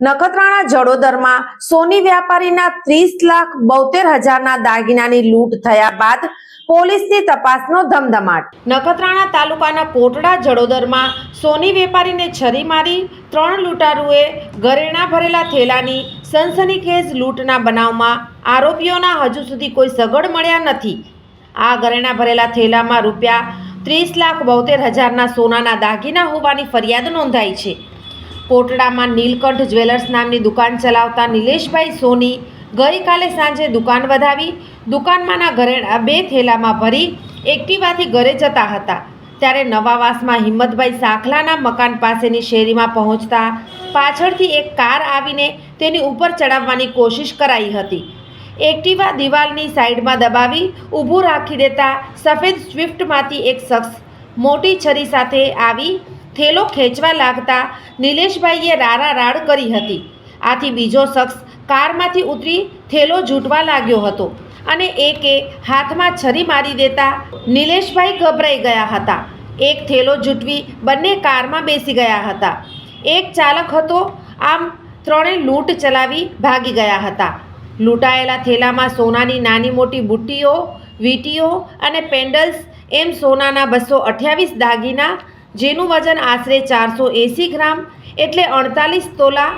નખત્રાણા જડોદરમાં સોની વ્યાપારીના ત્રીસ લાખ બોતેર હજારના દાગીનાની લૂંટ થયા બાદ પોલીસની તપાસનો ધમધમાટ. નખત્રાણા તાલુકાના પોટડા જડોદરમાં સોની વેપારીને છરી મારી ત્રણ લૂંટારૂએ ઘરેણા ભરેલા થેલાની સનસનીખેજ લૂંટના બનાવમાં આરોપીઓના હજુ સુધી કોઈ સગડ મળ્યા નથી. આ ઘરેણા ભરેલા થેલામાં રૂપિયા ત્રીસ લાખ બોતેર હજારના સોનાના દાગીના હોવાની ફરિયાદ નોંધાઈ છે. કોટડામાં નીલકંઠ જ્વેલર્સ નામની દુકાન ચલાવતા નિલેશભાઈ સોની ગઈકાલે સાંજે દુકાન વધાવી, દુકાનમાંના ઘરેણા બે થેલામાં ભરી, એક્ટિવાથી ઘરે જતા હતા. ત્યારે નવાવાસમાં હિંમતભાઈ સાખલાના મકાન પાસેની શેરીમાં પહોંચતા પાછળથી એક કાર આવીને તેની ઉપર ચડાવવાની કોશિશ કરાઈ હતી. એક્ટિવા દિવાલની સાઈડમાં દબાવી, ઊભું રાખી દેતા સફેદ સ્વિફ્ટમાંથી એક શખ્સ મોટી છરી સાથે આવી થેલો ખેંચવા લાગતા નિલેશભાઈએ રારા રાડ કરી હતી. આથી બીજો શખ્સ કારમાંથી ઉતરી થેલો ઝૂંટવા લાગ્યો હતો અને એકે હાથમાં છરી મારી દેતા નિલેશભાઈ ગભરાઈ ગયા હતા. એક થેલો ઝૂંટવી બંને કારમાં બેસી ગયા હતા. એક ચાલક હતો, આમ ત્રણે લૂંટ ચલાવી ભાગી ગયા હતા. લૂંટાયેલા થેલામાં સોનાની નાની મોટી બુટ્ટીઓ, વીટીઓ અને પેન્ડલ્સ, એમ સોનાના બસો અઠ્યાવીસ દાગીના જેનું વજન આશરે ચારસો એંસી ગ્રામ એટલે અડતાલીસ તોલા,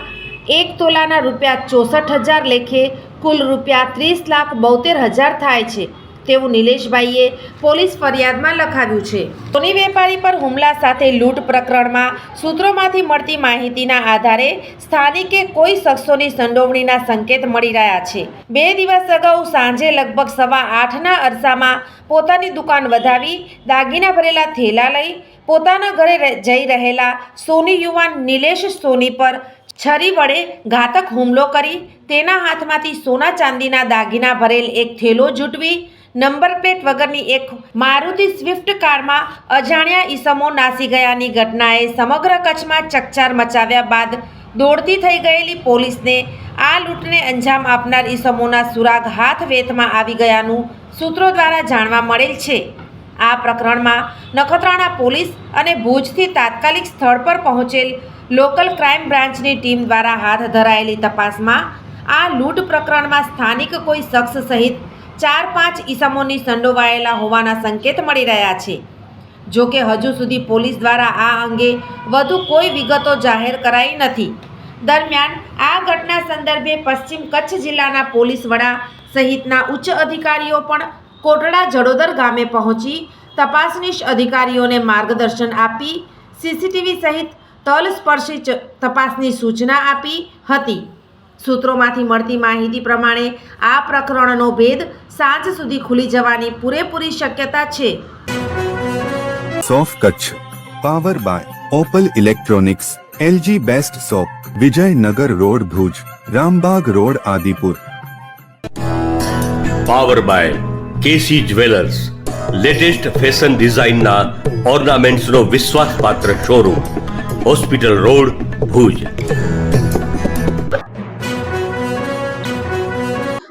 એક તોલાના રૂપિયા ચોસઠ હજાર લેખે કુલ રૂપિયા ત્રીસ લાખ બોતેર હજાર થાય છે. તેવું નિલેશભાઈએ પોલીસ ફરિયાદમાં લખાવ્યું છે. સોની વેપારી પર હુમલા સાથે લૂંટ પ્રકરણમાં સૂત્રોમાંથી મળતી માહિતીના આધારે સ્થાનિકે કોઈ શખ્સોની સંડોવણીના સંકેત મળી રહ્યા છે. બે દિવસ અગાઉ સાંજે લગભગ સવા આઠના અરસામાં પોતાની દુકાન વધાવી દાગીના ભરેલા થેલા લઈ પોતાના ઘરે જઈ રહેલા સોની યુવાન નિલેશ સોની પર છરી વડે ઘાતક હુમલો કરી તેના હાથમાંથી સોના ચાંદીના દાગીના ભરેલ એક થેલો ઝૂંટવી નંબર પ્લેટ વગરની એક મારુતિ સ્વિફ્ટ કારમાં અજાણ્યા ઈસમો નાસી ગયાની ઘટનાએ સમગ્ર કચ્છમાં ચકચાર મચાવ્યા બાદ દોડતી થઈ ગયેલી પોલીસને આ લૂંટને અંજામ આપનાર ઈસમોના સુરાગ હાથ વેતમાં આવી ગયાનું સૂત્રો દ્વારા જાણવા મળેલ છે. આ પ્રકરણમાં નખત્રાણા પોલીસ અને ભુજથી તાત્કાલિક સ્થળ પર પહોંચેલ લોકલ ક્રાઇમ બ્રાન્ચની ટીમ દ્વારા હાથ ધરાયેલી તપાસમાં આ લૂંટ પ્રકરણમાં સ્થાનિક કોઈ શખ્સ સહિત ચાર પાંચ ઈસમોની સંડોવાયેલા હોવાના સંકેત મળી રહ્યા છે. જો કે હજુ સુધી પોલીસ દ્વારા આ અંગે વધુ કોઈ વિગતો જાહેર કરાઈ નથી. દરમિયાન આ ઘટના સંદર્ભે પશ્ચિમ કચ્છ જિલ્લાના પોલીસ વડા સહિતના ઉચ્ચ અધિકારીઓ પણ કોટડા જડોદર ગામે પહોંચી તપાસનીશ અધિકારીઓને માર્ગદર્શન આપી, સીસીટીવી સહિત તલસ્પર્શી તપાસની સૂચના આપી હતી. સૂત્રોમાંથી મળતી માહિતી પ્રમાણે આ પ્રકરણનો ભેદ સાંજ સુધી ખુલી જવાની પૂરેપૂરી શક્યતા છે. સોફ Kutch power by Opal electronics LG best shop Vijaynagar road Bhuj Rambagh road Adipur. Power by KC jewellers latest fashion ડિઝાઇનના ઓર્નામેન્ટ્સનો વિશ્વાસપાત્ર શોરૂમ હોસ્પિટલ રોડ ભુજ.